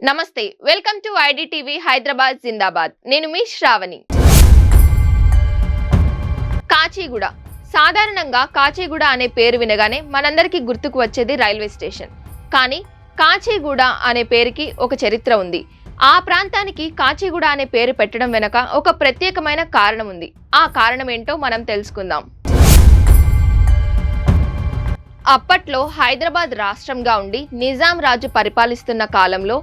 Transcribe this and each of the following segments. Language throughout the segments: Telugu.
నమస్తే welcome to ID TV Hyderabad జిందాబాద్. నేను మీ శ్రావణి. కాచిగూడ. సాధారణంగా కాచిగూడ అనే పేరు వినగానే మనందరికీ గుర్తుకు వచ్చేది రైల్వే స్టేషన్. కానీ కాచిగూడ అనే పేరుకి ఒక చరిత్ర ఉంది. ఆ ప్రాంతానికి కాచిగూడ అనే పేరు పెట్టడం వెనక ఒక ప్రత్యేకమైన కారణం ఉంది. ఆ కారణం ఏంటో మనం తెలుసుకుందాం. అప్పట్లో హైదరాబాద్ రాష్ట్రంగా ఉండి నిజాం రాజు పరిపాలిస్తున్న కాలంలో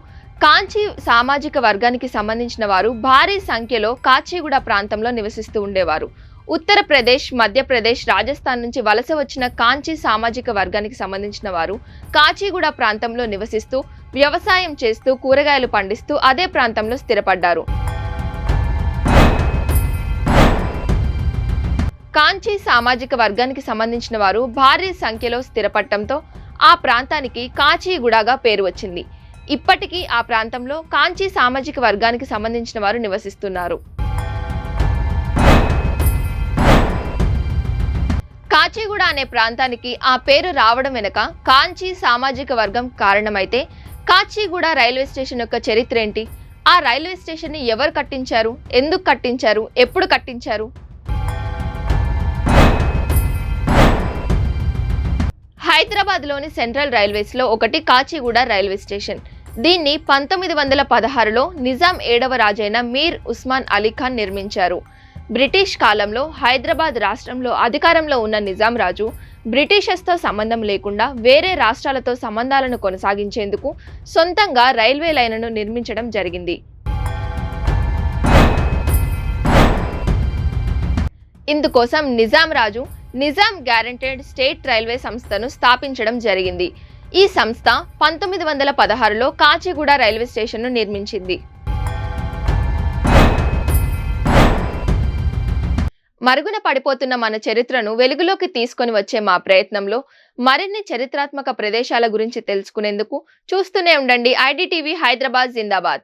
కాంచీ సామాజిక వర్గానికి సంబంధించిన వారు భారీ సంఖ్యలో కాచిగూడ ప్రాంతంలో నివసిస్తూ ఉండేవారు. ఉత్తరప్రదేశ్ మధ్యప్రదేశ్ రాజస్థాన్ నుంచి వలస వచ్చిన కాంచీ సామాజిక వర్గానికి సంబంధించిన వారు కాచిగూడ ప్రాంతంలో నివసిస్తూ వ్యవసాయం చేస్తూ కూరగాయలు పండిస్తూ అదే ప్రాంతంలో స్థిరపడ్డారు. కాంచీ సామాజిక వర్గానికి సంబంధించిన వారు భారీ సంఖ్యలో స్థిరపడటంతో ఆ ప్రాంతానికి కాచిగూడగా పేరు వచ్చింది. ఇప్పటికీ ఆ ప్రాంతంలో కాంచీ సామాజిక వర్గానికి సంబంధించిన వారు నివసిస్తున్నారు. కాచిగూడ అనే ప్రాంతానికి ఆ పేరు రావడం వెనుక కాంచీ సామాజిక వర్గం కారణమైతే కాచిగూడ రైల్వే స్టేషన్ యొక్క చరిత్ర ఏంటి? ఆ రైల్వే స్టేషన్ని ఎవరు కట్టించారు? ఎందుకు కట్టించారు? ఎప్పుడు కట్టించారు? హైదరాబాద్లోని సెంట్రల్ రైల్వేస్లో ఒకటి కాచిగూడ రైల్వే స్టేషన్. దీన్ని పంతొమ్మిది వందల పదహారులో నిజాం ఏడవ రాజైన మీర్ ఉస్మాన్ అలీ ఖాన్ నిర్మించారు. బ్రిటిష్ కాలంలో హైదరాబాద్ రాష్ట్రంలో అధికారంలో ఉన్న నిజాం రాజు బ్రిటిషర్స్తో సంబంధం లేకుండా వేరే రాష్ట్రాలతో సంబంధాలను కొనసాగించేందుకు సొంతంగా రైల్వే లైన్ను నిర్మించడం జరిగింది. ఇందుకోసం నిజాం రాజు నిజాం గ్యారంటెడ్ స్టేట్ రైల్వే సంస్థను స్థాపించడం జరిగింది. ఈ సంస్థ పంతొమ్మిది వందల పదహారులో కాచిగూడ రైల్వే స్టేషన్ను నిర్మించింది. మరుగున పడిపోతున్న మన చరిత్రను వెలుగులోకి తీసుకొని వచ్చే మా ప్రయత్నంలో మరిన్ని చరిత్రాత్మక ప్రదేశాల గురించి తెలుసుకునేందుకు చూస్తూనే ఉండండి ఐడిటీవీ హైదరాబాద్ జిందాబాద్.